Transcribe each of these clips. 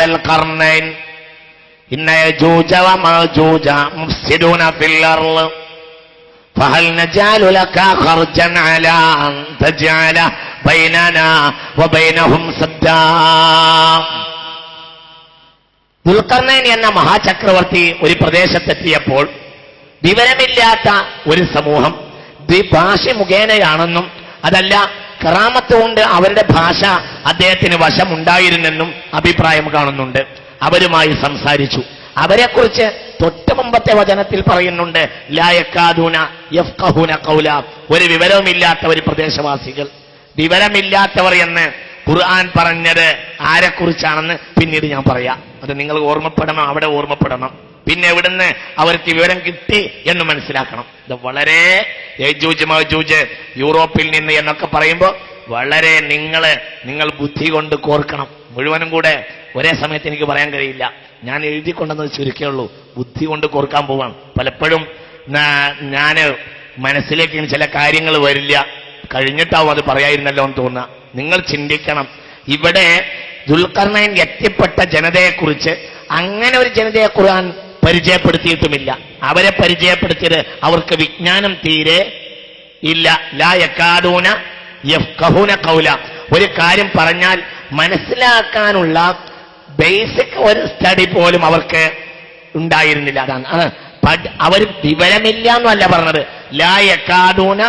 ദൽ ഖർനൈൻ ഇന്ന യജൂജ വമജൂജ മുഫ്സിദൂന ഫിൽ അർള് فهل نجعل لك خرجا على أن تجعل بيننا وبينهم سدا ദുൽഖർണൈൻ എന്ന മഹാചക്രവർത്തി ഒരു പ്രദേശത്തെത്തിയപ്പോൾ വിവരമില്ലാത്ത ഒരു സമൂഹം ദ്വിഭാഷ മുഖേനയാണെന്നും അതല്ല കറാമത്ത് കൊണ്ട് അവരുടെ ഭാഷ അദ്ദേഹത്തിന് വശമുണ്ടായിരുന്നെന്നും അഭിപ്രായം കാണുന്നുണ്ട്. അവരുമായി സംസാരിച്ചു. അവരെക്കുറിച്ച് തൊട്ട് മുമ്പത്തെ വചനത്തിൽ പറയുന്നുണ്ട് ലായക്കാദൂന യഫ്കഹൂന കൗല ഒരു വിവരവുമില്ലാത്ത ഒരു പ്രദേശവാസികൾ. വിവരമില്ലാത്തവർ എന്ന് ഖുർആൻ പറഞ്ഞത് ആരെക്കുറിച്ചാണെന്ന് പിന്നീട് ഞാൻ പറയാം. അത് നിങ്ങൾ ഓർമ്മപ്പെടണം അവിടെ ഓർമ്മപ്പെടണം. പിന്നെ എവിടുന്ന് അവർക്ക് വിവരം കിട്ടി എന്ന് മനസ്സിലാക്കണം. ഇത് വളരെ യജൂജ് യൂറോപ്പിൽ നിന്ന് എന്നൊക്കെ പറയുമ്പോൾ വളരെ നിങ്ങൾ നിങ്ങൾ ബുദ്ധി കൊണ്ട് കോർക്കണം. മുഴുവനും കൂടെ ഒരേ സമയത്ത് എനിക്ക് പറയാൻ കഴിയില്ല. ഞാൻ എഴുതി കൊണ്ടെന്ന് ചുരുക്കേ ഉള്ളൂ. ബുദ്ധി കൊണ്ട് കോർക്കാൻ പോവാണ്. പലപ്പോഴും ഞാൻ മനസ്സിലേക്ക് ചില കാര്യങ്ങൾ വരില്ല. കഴിഞ്ഞിട്ടാവും അത് പറയായിരുന്നല്ലോ എന്ന് തോന്നുക. നിങ്ങൾ ചിന്തിക്കണം. ഇവിടെ ദുൽഖർണയൻ എത്തിപ്പെട്ട ജനതയെക്കുറിച്ച് അങ്ങനെ ഒരു ജനതയെ ഖുർആൻ പരിചയപ്പെടുത്തിയിട്ടുമില്ല. അവരെ പരിചയപ്പെടുത്തിയത് അവർക്ക് വിജ്ഞാനം തീരെ ഇല്ല. ലാ യക്കാദൂന യഫ്കഹൂന കൗല ഒരു കാര്യം പറഞ്ഞാൽ മനസ്സിലാക്കാനുള്ള ബേസിക് ഒരു സ്റ്റഡി പോലും അവർക്ക് ഉണ്ടായിരുന്നില്ല. അതാണ്. അവർ വിവരമില്ല എന്നല്ല പറഞ്ഞത്. ലാ യക്കാദൂന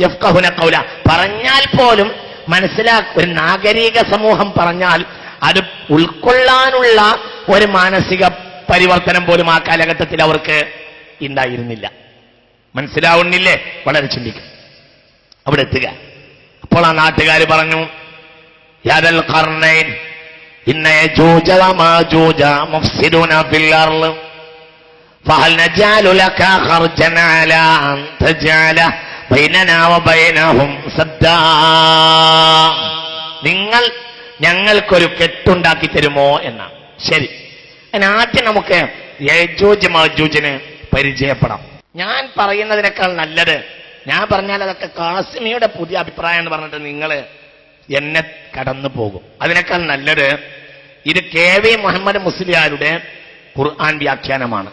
യഫ്കഹുന കൗല പറഞ്ഞാൽ പോലും മനസ്സിലാ ഒരു നാഗരിക സമൂഹം പറഞ്ഞാൽ അത് ഉൾക്കൊള്ളാനുള്ള ഒരു മാനസിക പരിവർത്തനം പോലും ആ കാലഘട്ടത്തിൽ അവർക്ക് ഉണ്ടായിരുന്നില്ല. മനസ്സിലാവുന്നില്ലേ? വളരെ ചിന്തിക്കും. അവിടെ എത്തുക. അപ്പോൾ ആ നാട്ടുകാർ പറഞ്ഞു നിങ്ങൾ ഞങ്ങൾക്കൊരു കെട്ടുണ്ടാക്കി തരുമോ എന്നാണ്. ശരി. അതിന് ആദ്യം നമുക്ക് യജൂജ് പരിചയപ്പെടാം. ഞാൻ പറയുന്നതിനേക്കാൾ നല്ലത് ഞാൻ പറഞ്ഞാൽ അതൊക്കെ കാസിമിയുടെ പുതിയ അഭിപ്രായം എന്ന് പറഞ്ഞിട്ട് നിങ്ങൾ എന്നെ കടന്നു പോകും. അതിനേക്കാൾ നല്ലത് ഇത് കെ വി മുഹമ്മദ് മുസ്ലിയാരുടെ ഖുർആൻ വ്യാഖ്യാനമാണ്.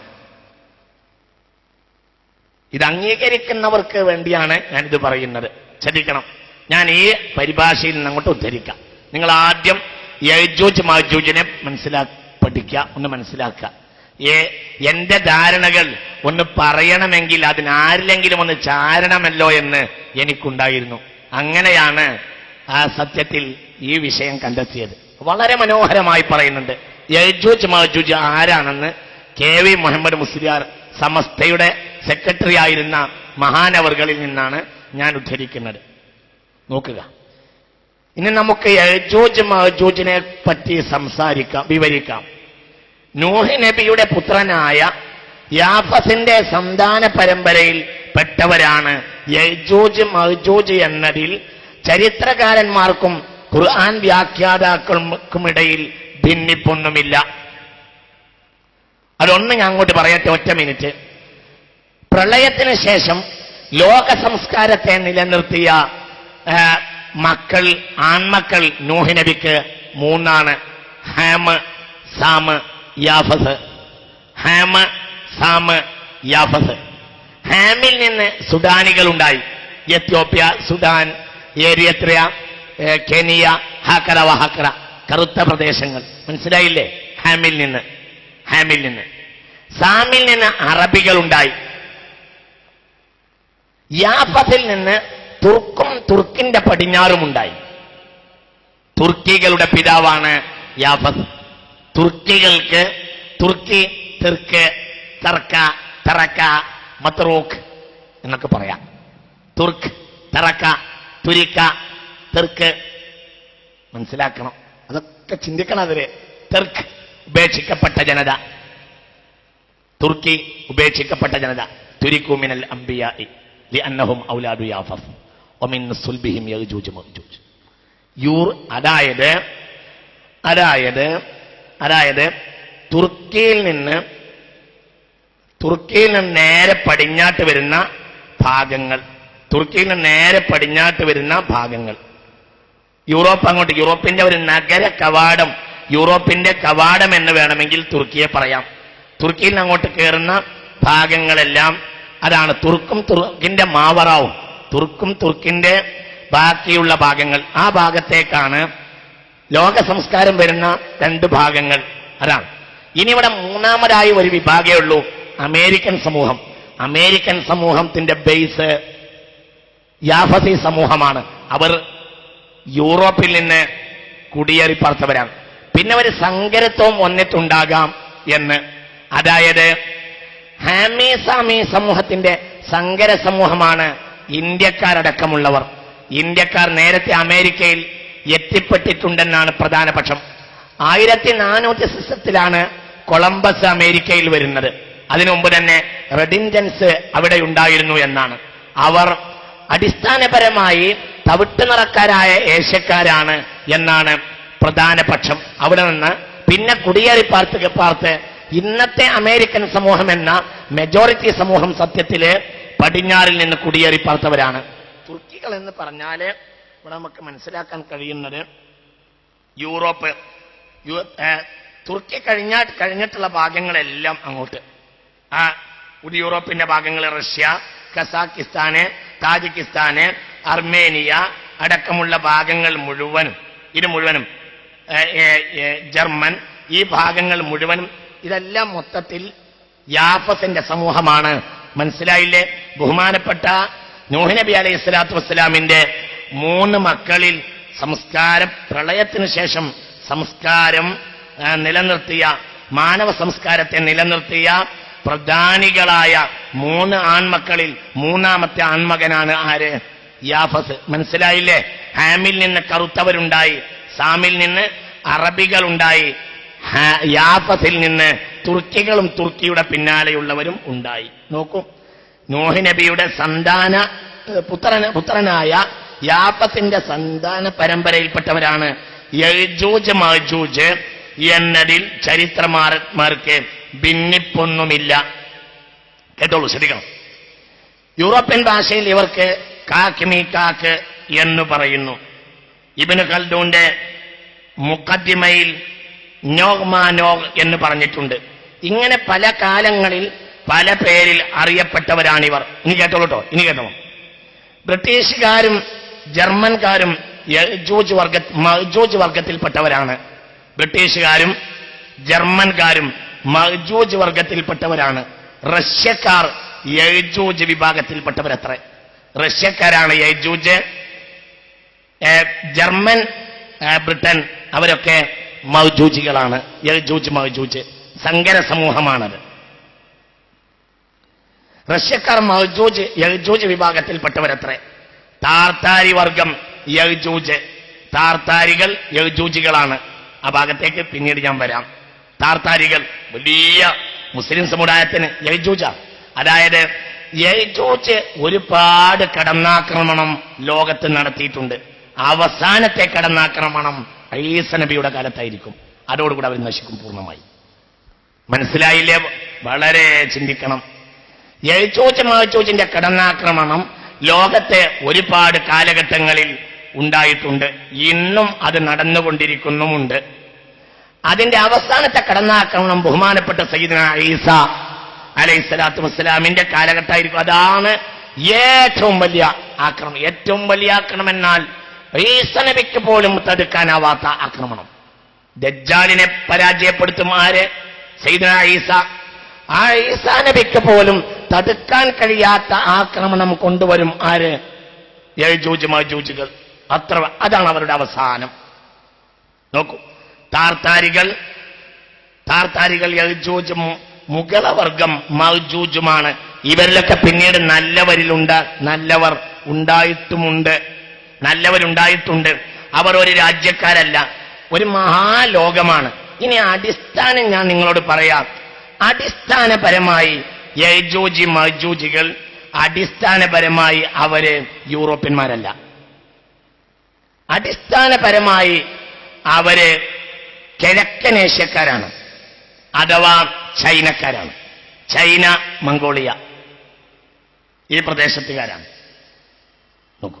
ഇത് അംഗീകരിക്കുന്നവർക്ക് വേണ്ടിയാണ് ഞാൻ ഇത് പറയുന്നത്. ശ്രദ്ധിക്കണം. ഞാൻ ഈ പരിഭാഷയിൽ നിന്ന് അങ്ങോട്ട് ഉദ്ധരിക്കാം. നിങ്ങൾ ആദ്യം യജൂജ് മാജൂജിനെ മനസ്സിലാ പഠിക്കുക ഒന്ന് മനസ്സിലാക്കുക. ഏ എന്റെ ധാരണകൾ ഒന്ന് പറയണമെങ്കിൽ അതിനാരിലെങ്കിലും ഒന്ന് ചാരണമല്ലോ എന്ന് എനിക്കുണ്ടായിരുന്നു. അങ്ങനെയാണ് ആ സത്യത്തിൽ ഈ വിഷയം കണ്ടെത്തിയത്. വളരെ മനോഹരമായി പറയുന്നുണ്ട്. യജൂജ് മാജൂജ് ആരാണെന്ന് കെ വി മുഹമ്മദ് മുസ്ലിയാർ സമസ്തയുടെ സെക്രട്ടറി ആയിരുന്ന മഹാനവറുകളിൽ നിന്നാണ് ഞാൻ ഉദ്ധരിക്കുന്നത്. നോക്കുക. ഇനി നമുക്ക് യജൂജ് മജൂജിനെ പറ്റി സംസാരിക്കാം വിവരിക്കാം. നൂഹ് നബിയുടെ പുത്രനായ യാഫസിന്റെ സന്താന പരമ്പരയിൽ പെട്ടവരാണ് യജൂജ് മഹജോജ് എന്നതിൽ ചരിത്രകാരന്മാർക്കും ഖുർആൻ വ്യാഖ്യാതാക്കൾക്കുമിടയിൽ ഭിന്നിപ്പൊന്നുമില്ല. അതൊന്ന് ഞാൻ അങ്ങോട്ട് പറയട്ടെ ഒറ്റ മിനിറ്റ്. പ്രളയത്തിന് ശേഷം ലോക സംസ്കാരത്തെ നിലനിർത്തിയ മക്കൾ ആൺമക്കൾ നൂഹ് നബിക്ക് മൂന്നാണ്. ഹാമ് സാമ് യാഫസ്. ഹാമ് സാമ് യാഫസ്. ഹാമിൽ നിന്ന് സുഡാനികൾ ഉണ്ടായി എത്യോപ്യ സുഡാൻ ഏരിയത്രിയ കെനിയ ഹാക്കറ വഹാക്കറ കറുത്ത പ്രദേശങ്ങൾ. മനസ്സിലായില്ലേ? ഹാമിൽ നിന്ന്. ഹാമിൽ നിന്ന്. സാമിൽ നിന്ന് അറബികൾ ഉണ്ടായി യാഫസിൽ നിന്ന് തുർക്കും തുർക്കിന്റെ പടിഞ്ഞാറും ഉണ്ടായി തുർക്കികളുടെ പിതാവാണ് യാഫസ് തുർക്കികൾക്ക് തുർക്കി തെർക്ക് തർക്ക തറക്ക മത്രൂക്ക് എന്നൊക്കെ പറയാം. തുർക്ക് തറക്ക തുരിക്ക തെർക്ക് മനസ്സിലാക്കണം. അതൊക്കെ ചിന്തിക്കണം അതിൽ. തെർക്ക് ഉപേക്ഷിക്കപ്പെട്ട ജനത. തുർക്കി ഉപേക്ഷിക്കപ്പെട്ട ജനത. തുരിക്കുമിനൽ അംബിയായി ലിഅന്നഹും ഔലാദു യാഫസ് അതായത് അതായത് അതായത് തുർക്കിയിൽ നിന്ന് തുർക്കിയിൽ നിന്ന് നേരെ പടിഞ്ഞാട്ട് വരുന്ന ഭാഗങ്ങൾ തുർക്കിയിൽ നിന്ന് നേരെ പടിഞ്ഞാട്ട് വരുന്ന ഭാഗങ്ങൾ. യൂറോപ്പ് അങ്ങോട്ട് യൂറോപ്പിന്റെ ഒരു നഗര കവാടം യൂറോപ്പിന്റെ കവാടം എന്ന് വേണമെങ്കിൽ തുർക്കിയെ പറയാം. തുർക്കിയിൽ അങ്ങോട്ട് കയറുന്ന ഭാഗങ്ങളെല്ലാം അതാണ് തുർക്കും തുർക്കിന്റെ മാവറാവും. തുർക്കും തുർക്കിന്റെ ബാക്കിയുള്ള ഭാഗങ്ങൾ. ആ ഭാഗത്തേക്കാണ് ലോക സംസ്കാരം വരുന്ന രണ്ട് ഭാഗങ്ങൾ. അതാണ്. ഇനി ഇവിടെ മൂന്നാമതായി ഒരു വിഭാഗമേ ഉള്ളൂ. അമേരിക്കൻ സമൂഹം. അമേരിക്കൻ സമൂഹത്തിന്റെ ബേസ് യാഫസി സമൂഹമാണ്. അവർ യൂറോപ്പിൽ നിന്ന് കുടിയേറി പാർത്തവരാണ് പിന്നെ ഒരു സങ്കരത്വം ഒന്നിട്ടുണ്ടാകാം എന്ന്. അതായത് ഹാമീസാമി സമൂഹത്തിന്റെ സങ്കര സമൂഹമാണ് ഇന്ത്യക്കാരടക്കമുള്ളവർ ഇന്ത്യക്കാർ നേരത്തെ അമേരിക്കയിൽ എത്തിപ്പെട്ടിട്ടുണ്ടെന്നാണ് പ്രധാന പക്ഷം ആയിരത്തി നാനൂറ്റി സിസ്റ്റത്തിലാണ് കൊളംബസ് അമേരിക്കയിൽ വരുന്നത്. അതിനു മുമ്പ് തന്നെ റെഡിൻജൻസ് അവിടെ ഉണ്ടായിരുന്നു എന്നാണ്. അവർ അടിസ്ഥാനപരമായി തവിട്ട് നിറക്കാരായ ഏഷ്യക്കാരാണ് എന്നാണ് പ്രധാന പക്ഷം അവിടെ നിന്ന് പിന്നെ കുടിയേറി പാർത്ത് പാർത്ത് ഇന്നത്തെ അമേരിക്കൻ സമൂഹം എന്ന മെജോറിറ്റി സമൂഹം സത്യത്തിൽ പടിഞ്ഞാറിൽ നിന്ന് കുടിയേറി പാർത്തവരാണ്. തുർക്കികൾ എന്ന് പറഞ്ഞാൽ ഇവിടെ നമുക്ക് മനസ്സിലാക്കാൻ കഴിയുന്നത് യൂറോപ്പ് തുർക്കി കഴിഞ്ഞ കഴിഞ്ഞിട്ടുള്ള ഭാഗങ്ങളെല്ലാം അങ്ങോട്ട്. ആ ഒരു യൂറോപ്പിന്റെ ഭാഗങ്ങൾ റഷ്യ കസാക്കിസ്ഥാന് താജിക്കിസ്ഥാന് അർമേനിയ അടക്കമുള്ള ഭാഗങ്ങൾ മുഴുവനും ഇത് മുഴുവനും ജർമ്മൻ ഈ ഭാഗങ്ങൾ മുഴുവനും ഇതെല്ലാം മൊത്തത്തിൽ യാഫത്തിന്റെ സമൂഹമാണ്. മനസ്സിലായില്ലേ? ബഹുമാനപ്പെട്ട നൂഹ് നബി അലൈഹി സ്വലാത്തു വസ്സലാമിന്റെ മൂന്ന് മക്കളിൽ സംസ്കാരം പ്രളയത്തിന് ശേഷം സംസ്കാരം നിലനിർത്തിയ മാനവ സംസ്കാരത്തെ നിലനിർത്തിയ പ്രധാനികളായ മൂന്ന് ആൺമക്കളിൽ മൂന്നാമത്തെ ആൺമകനാണ് ആര്? യാഫസ്. മനസ്സിലായില്ലേ? ഹാമിൽ നിന്ന് കറുത്തവരുണ്ടായി സാമിൽ നിന്ന് അറബികളുണ്ടായി യാഫസിൽ നിന്ന് തുർക്കികളും തുർക്കിയുടെ പിന്നാലെയുള്ളവരും ഉണ്ടായി. നോക്കൂ. നോഹി നബിയുടെ സന്താന പുത്ര പുത്രന പുത്രനായ യാഫത്തിന്റെ സന്താന പരമ്പരയിൽപ്പെട്ടവരാണ്. യജൂജ് മജൂജ് എന്നതിൽ ചരിത്രമാർക്ക് ഭിന്നിപ്പൊന്നുമില്ല. കേട്ടോളൂ ശ്രദ്ധിക്കണം. യൂറോപ്യൻ ഭാഷയിൽ ഇവർക്ക് കാക്ക് മീ കാക്ക് എന്ന് പറയുന്നു. ഇബിന് ഖൽദൂന്റെ മുഖദ്ദിമയിൽ നോഗ്മാ നോഗ് എന്ന് പറഞ്ഞിട്ടുണ്ട്. ഇങ്ങനെ പല കാലങ്ങളിൽ പല പേരിൽ അറിയപ്പെട്ടവരാണിവർ. ഇനി കേട്ടോളൂ കേട്ടോ ഇനി കേട്ടോ ബ്രിട്ടീഷുകാരും ജർമ്മൻകാരും യജൂജ് വർഗ മജൂജ് വർഗത്തിൽപ്പെട്ടവരാണ്. ബ്രിട്ടീഷുകാരും ജർമ്മൻകാരും മഹജൂജ് വർഗത്തിൽപ്പെട്ടവരാണ്. റഷ്യക്കാർ യജൂജ് വിഭാഗത്തിൽപ്പെട്ടവരത്ര. റഷ്യക്കാരാണ് യജൂജ് ജർമ്മൻ ബ്രിട്ടൻ അവരൊക്കെ മൗജൂജികളാണ്. യജൂജ് മൗജൂജ്. സങ്കര സമൂഹമാണത്. റഷ്യക്കാർ മഹജൂജ് യഹ്ജൂജ് വിഭാഗത്തിൽപ്പെട്ടവരത്രേ. താർത്താരി വർഗം യഹ്ജൂജ് താർത്താരികൾ യഹ്ജൂജികളാണ് ആ ഭാഗത്തേക്ക് പിന്നീട് ഞാൻ വരാം. താർത്താരികൾ വലിയ മുസ്ലിം സമുദായത്തിന് യഹ്ജൂജ അതായത് യഹ്ജൂജ് ഒരുപാട് കടന്നാക്രമണം ലോകത്ത് നടത്തിയിട്ടുണ്ട്. അവസാനത്തെ കടന്നാക്രമണം ഐസ നബിയുടെ കാലത്തായിരിക്കും. അതോടുകൂടി അവർ നശിക്കും പൂർണമായി. മനസ്സിലായില്ലേ? വളരെ ചിന്തിക്കണം. യജൂജ് മഹജൂജിന്റെ കടന്നാക്രമണം ലോകത്തെ ഒരുപാട് കാലഘട്ടങ്ങളിൽ ഉണ്ടായിട്ടുണ്ട്. ഇന്നും അത് നടന്നുകൊണ്ടിരിക്കുന്നുമുണ്ട്. അതിന്റെ അവസാനത്തെ കടന്നാക്രമണം ബഹുമാനപ്പെട്ട സയ്യിദന ഈസ അലൈഹി സ്വലാത്തു വസ്സലാമിന്റെ കാലഘട്ടമായിരിക്കും. അതാണ് ഏറ്റവും വലിയ ആക്രമണം. ഏറ്റവും വലിയ ആക്രമണം എന്നാൽ ഈസനബിക്ക് പോലും തടുക്കാനാവാത്ത ആക്രമണം. ദജ്ജാലിനെ പരാജയപ്പെടുത്തും ആര്? സൈദന ഈസ. ആ ഈസാനബിക്ക് പോലും തടുക്കാൻ കഴിയാത്ത ആക്രമണം കൊണ്ടുവരും ആര്? യജൂജ് മജൂജുകൾ അത്ര അതാണ് അവരുടെ അവസാനം. നോക്കൂ. താർത്താരികൾ താർത്താരികൾ യജൂജും മുഗളവർഗം മജൂജുമാണ് ഇവരിലൊക്കെ പിന്നീട് നല്ലവരിലുണ്ട് നല്ലവർ ഉണ്ടായിട്ടുമുണ്ട് നല്ലവരുണ്ടായിട്ടുണ്ട്. അവർ ഒരു രാജ്യക്കാരല്ല ഒരു മഹാലോകമാണ്. ഇനി അടിസ്ഥാനം ഞാൻ നിങ്ങളോട് പറയാം. അടിസ്ഥാനപരമായി യജൂജി മജൂജികൾ അടിസ്ഥാനപരമായി അവർ യൂറോപ്യന്മാരല്ല. അടിസ്ഥാനപരമായി അവർ കിഴക്കൻ ഏഷ്യക്കാരാണ്. അഥവാ ചൈനക്കാരാണ്. China Mongolia. ഈ പ്രദേശത്തുകാരാണ്. നോക്കൂ.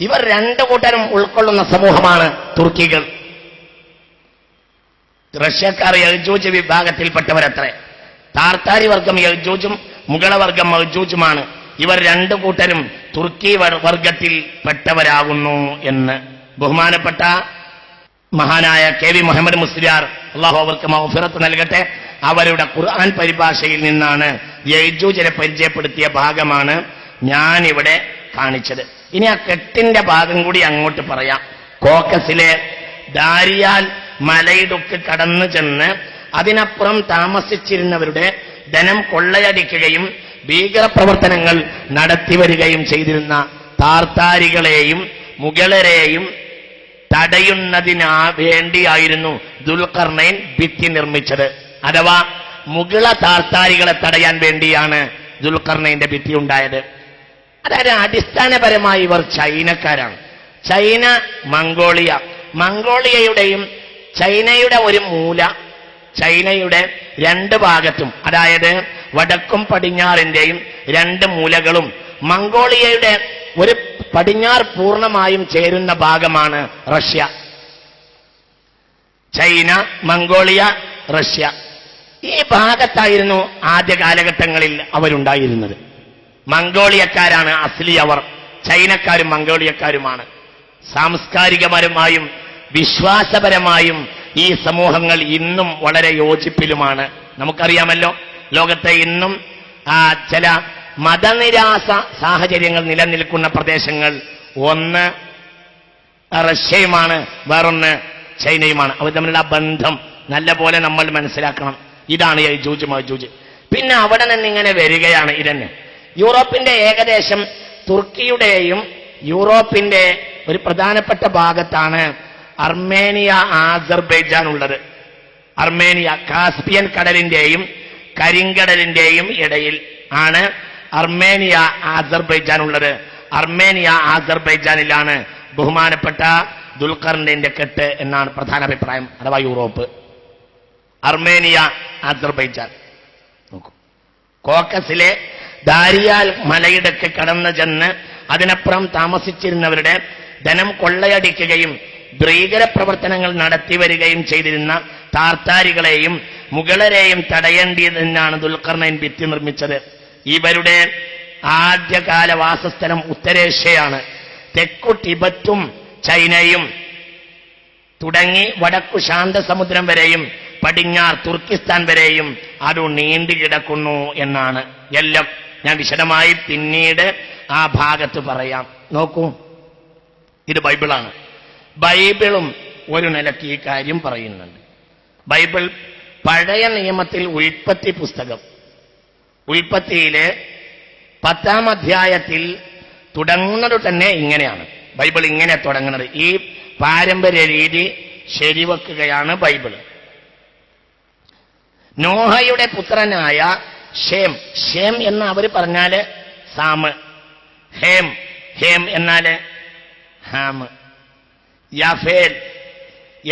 ഇവർ രണ്ടു കൂട്ടരും ഉൾക്കൊള്ളുന്ന സമൂഹമാണ് തുർക്കികൾ. റഷ്യക്കാർ യജൂജ് വിഭാഗത്തിൽപ്പെട്ടവരത്രേ. താർത്താരി വർഗം യജൂജും മുഗളവർഗം മഹജൂജുമാണ് ഇവർ രണ്ടു കൂട്ടരും തുർക്കി വർ- വർഗത്തിൽ പെട്ടവരാകുന്നു എന്ന്. ബഹുമാനപ്പെട്ട മഹാനായ കെ വി മുഹമ്മദ് മുസ്ലിയാർ അള്ളാഹു അവർക്ക് മൗഫിറത്ത് നൽകട്ടെ. അവരുടെ ഖുർആൻ പരിഭാഷയിൽ നിന്നാണ് യജൂജിനെ പരിചയപ്പെടുത്തിയ ഭാഗമാണ് ഞാൻ ഇവിടെ കാണിച്ചത്. ഇനി ആ കെട്ടിന്റെ ഭാഗം കൂടി അങ്ങോട്ട് പറയാം. കോക്കസിലെ ദാരിയാൽ മലയിടുക്ക് കടന്നു ചെന്ന് അതിനപ്പുറം താമസിച്ചിരുന്നവരുടെ ധനം കൊള്ളയടിക്കുകയും ഭീകരപ്രവർത്തനങ്ങൾ നടത്തിവരികയും ചെയ്തിരുന്ന താർത്താരികളെയും മുഗളരെയും തടയുന്നതിനാ വേണ്ടിയായിരുന്നു ദുൽഖർണൈൻ ഭിത്തി നിർമ്മിച്ചത്. അഥവാ മുഗള താർത്താരികളെ തടയാൻ വേണ്ടിയാണ് ദുൽഖർണൈന്റെ ഭിത്തി ഉണ്ടായത്. അതായത് അടിസ്ഥാനപരമായി ഇവർ ചൈനക്കാരാണ്. China Mongolia. മംഗോളിയയുടെയും ചൈനയുടെ ഒരു മൂല ചൈനയുടെ രണ്ട് ഭാഗത്തും അതായത് വടക്കും പടിഞ്ഞാറിന്റെയും രണ്ട് മൂലകളും മംഗോളിയയുടെ ഒരു പടിഞ്ഞാർ പൂർണമായും ചേരുന്ന ഭാഗമാണ് റഷ്യ. China Mongolia Russia. ഈ ഭാഗത്തായിരുന്നു ആദ്യ കാലഘട്ടങ്ങളിൽ അവരുണ്ടായിരുന്നത്. മംഗോളിയക്കാരാണ് അസ്ലി അവർ. ചൈനക്കാരും മംഗോളിയക്കാരുമാണ്. സാംസ്കാരികപരമായും വിശ്വാസപരമായും ഈ സമൂഹങ്ങൾ ഇന്നും വളരെ യോജിപ്പിലുമാണ്. നമുക്കറിയാമല്ലോ ലോകത്തെ ഇന്നും ചില മതനിരാസ സാഹചര്യങ്ങൾ നിലനിൽക്കുന്ന പ്രദേശങ്ങൾ. ഒന്ന് റഷ്യയുമാണ് വേറൊന്ന് ചൈനയുമാണ്. അവർ തമ്മിലുള്ള ബന്ധം നല്ല പോലെ നമ്മൾ മനസ്സിലാക്കണം. ഇതാണ് ജൂജ് മജൂജ് പിന്നെ അവിടെ നിന്ന് ഇങ്ങനെ വരികയാണ് ഇതന്നെ. യൂറോപ്പിന്റെ ഏകദേശം തുർക്കിയുടെയും യൂറോപ്പിന്റെ ഒരു പ്രധാനപ്പെട്ട ഭാഗത്താണ് അർമേനിയ ആസർബൈജാൻ ഉള്ളത് അർമേനിയ കാസ്പിയൻ കടലിന്റെയും കരിങ്കടലിന്റെയും ഇടയിൽ ആണ് അർമേനിയ ആസർബൈജാൻ ഉള്ളത് അർമേനിയ ആസർബൈജാനിലാണ് ബഹുമാനപ്പെട്ട ദുൽഖറിന്റെ കെട്ട് എന്നാണ് പ്രധാന അഭിപ്രായം അഥവാ യൂറോപ്പ്. അർമേനിയ ആസർബൈജാൻ. നോക്കൂ. കോക്കസിലെ ദാരിയാൽ മലയിടക്ക് കടന്നു ചെന്ന് അതിനപ്പുറം താമസിച്ചിരുന്നവരുടെ ധനം കൊള്ളയടിക്കുകയും ഭീകര പ്രവർത്തനങ്ങൾ നടത്തി വരികയും ചെയ്തിരുന്ന താർത്താരികളെയും മുഗളരെയും തടയേണ്ടിയതെന്നാണ് ദുൽഖർണൈൻ ഭിത്തി നിർമ്മിച്ചത്. ഇവരുടെ ആദ്യകാല വാസസ്ഥലം ഉത്തരേഷ്യയാണ്. തെക്കു ടിബറ്റും ചൈനയും തുടങ്ങി വടക്കു ശാന്തസമുദ്രം വരെയും പടിഞ്ഞാർ തുർക്കിസ്ഥാൻ വരെയും അത് നീണ്ടു കിടക്കുന്നു എന്നാണ്. എല്ലാം ഞാൻ വിശദമായി പിന്നീട് ആ ഭാഗത്ത് പറയാം. നോക്കൂ. ഇത് ബൈബിളാണ്. ബൈബിളും ഒരു നിലയ്ക്ക് ഈ കാര്യം പറയുന്നുണ്ട്. ബൈബിൾ പഴയ നിയമത്തിൽ ഉൽപ്പത്തി പുസ്തകം. ഉൽപ്പത്തിയിലെ പത്താം അധ്യായത്തിൽ തുടങ്ങുന്നത് തന്നെ ഇങ്ങനെയാണ്. ബൈബിൾ ഇങ്ങനെ തുടങ്ങുന്നത്. ഈ പാരമ്പര്യ രീതി ശരിവെക്കുകയാണ് ബൈബിൾ. നോഹയുടെ പുത്രനായ ഷേം ഷേം എന്ന് അവർ പറഞ്ഞാൽ സാമ്. ഹേം ഹേം എന്നാൽ ഹാം യഫേൽ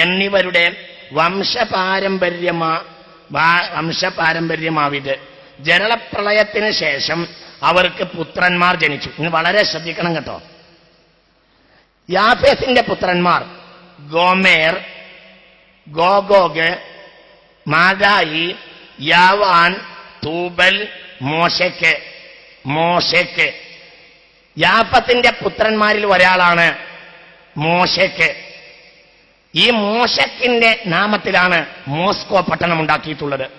എന്നിവരുടെ വംശപാരമ്പര്യമാ വംശപാരമ്പര്യമാവിത്. ജലപ്രളയത്തിന് ശേഷം അവർക്ക് പുത്രന്മാർ ജനിച്ചു. ഇന്ന് വളരെ ശ്രദ്ധിക്കണം കേട്ടോ. യാഫേസിന്റെ പുത്രന്മാർ ഗോമേർ ഗോഗോഗ് മാതായി യാവാൻ തൂബൽ മോശയ്ക്ക് മോശയ്ക്ക് യാപ്പത്തിന്റെ പുത്രന്മാരിൽ ഒരാളാണ് മോശയ്ക്ക്. ഈ മോശക്കിന്റെ നാമത്തിലാണ് മോസ്കോ പട്ടണം ഉണ്ടാക്കിയിട്ടുള്ളത്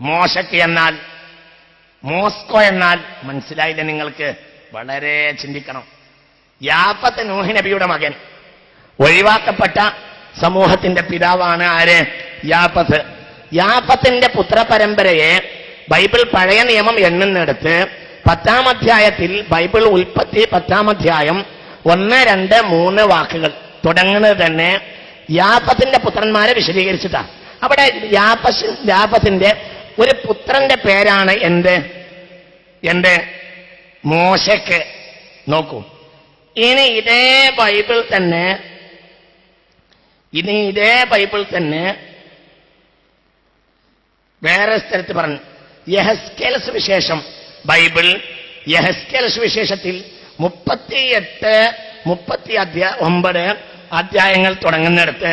മോശക്ക് എന്നാൽ മോസ്കോ എന്നാൽ മനസ്സിലായില്ല നിങ്ങൾക്ക്? വളരെ ചിന്തിക്കണം. യാപ്പത്ത് നോഹിനബിയുടെ മകൻ. ഒഴിവാക്കപ്പെട്ട സമൂഹത്തിന്റെ പിതാവാണ് ആര്? യാപ്പത്ത് യാപ്പത്തിന്റെ പുത്രപരമ്പരയെ ബൈബിൾ പഴയ നിയമം എണ്ണുന്നിടത്ത് പത്താം അധ്യായത്തിൽ ബൈബിൾ ഉൽപ്പത്തി പത്താം അധ്യായം ഒന്ന് രണ്ട് മൂന്ന് വാക്കുകൾ. തുടങ്ങുന്നത് തന്നെ യാപ്പത്തിന്റെ പുത്രന്മാരെ വിശദീകരിച്ചിട്ടാ. അവിടെ യാപ്പസ് യാപ്പത്തിന്റെ ഒരു പുത്രന്റെ പേരാണ് എന്ത്? എന്ത്? മോശക്ക്. നോക്കൂ. ഇനി ഇതേ ബൈബിൾ തന്നെ ഇനി ഇതേ ബൈബിൾ തന്നെ വേറെ സ്ഥലത്ത് പറഞ്ഞു. യഹസ്കേൽ സുവിശേഷം ബൈബിൾ യഹസ്കേൽ സുവിശേഷത്തിൽ മുപ്പത്തിയെട്ട് മുപ്പത്തി അധ്യായ ഒമ്പത് അധ്യായങ്ങൾ തുടങ്ങുന്നിടത്ത്